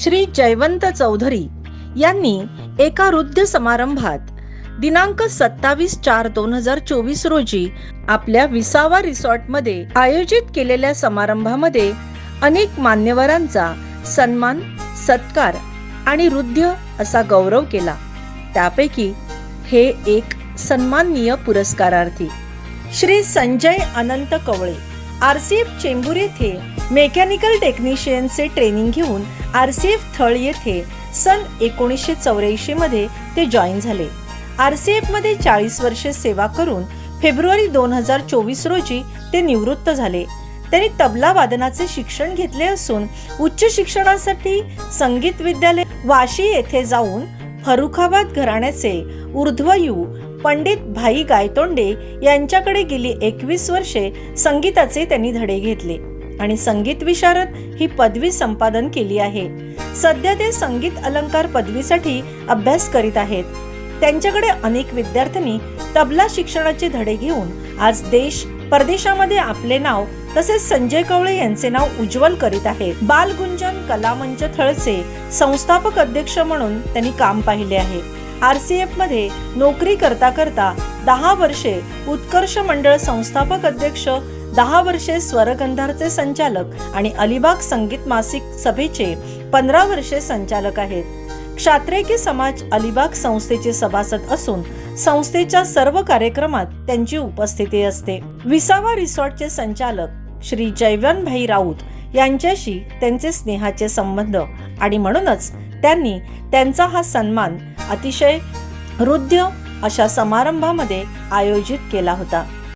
श्री जयवंत चौधरी यांनी एका वृद्ध समारंभात दिनांक सत्तावीस चार दोन हजार चोवीस रोजी आपल्या विसावा रिसॉर्टमध्ये आयोजित केलेल्या समारंभामध्ये अनेक मान्यवरांचा सन्मान सत्कार आणि वृद्ध असा गौरव केला. त्यापैकी हे एक सन्माननीय पुरस्कारार्थी. Shri Sanjay Anant Kavale R C F Chembur येथे मेकॅनिकल टेक्निशियनचे ट्रेनिंग घेऊन आर सी एफ थळ येथे सन एकोणीसशे चौऱ्याऐंशी मध्ये ते जॉईन झाले. आर सी एफमध्ये चाळीस वर्षे सेवा करून फेब्रुवारी दोन हजार चोवीस रोजी ते निवृत्त झाले. त्यांनी तबला वादनाचे शिक्षण घेतले असून उच्च शिक्षणासाठी संगीत विद्यालय वाशी येथे जाऊन फरुखाबाद घराण्याचे ऊर्ध्वयू पंडित भाई गायतोंडे यांच्याकडे गेली एकवीस वर्षे संगीताचे त्यांनी धडे घेतले. आणि संगीत विशारद ही पदवी संपादन केली आहे. सध्या ते संगीत अलंकार पदवीसाठी अभ्यास करीत आहेत. त्यांच्याकडे अनेक विद्यार्थ्यांनी तबला शिक्षणाचे धडे घेऊन आज देश परदेशामध्ये आपले नाव तसेच संजय कवळे यांचे नाव उज्ज्वल करीत आहेत बालगुंजन कलामंच थळचे संस्थापक अध्यक्ष म्हणून त्यांनी काम पाहिले आहे. आर सी एफमध्ये नोकरी करता करता दहा वर्षे उत्कर्ष मंडळ संस्थापक अध्यक्ष दहा वर्षे स्वरगंधारचे संचालक आणि अलिबाग संगीत मासिक सभेचे पंधरा वर्षे संचालक आहेत. क्षात्रेकी समाज अलिबाग संस्थेचे सभासद असून संस्थेच्या सर्व कार्यक्रमात त्यांची उपस्थिती असते. विसावा रिसॉर्टचे संचालक श्री जयवनभाई राऊत यांच्याशी त्यांचे स्नेहाचे संबंध आणि म्हणूनच त्यांनी त्यांचा हा सन्मान अतिशय हृदय अशा समारंभामध्ये आयोजित केला होता.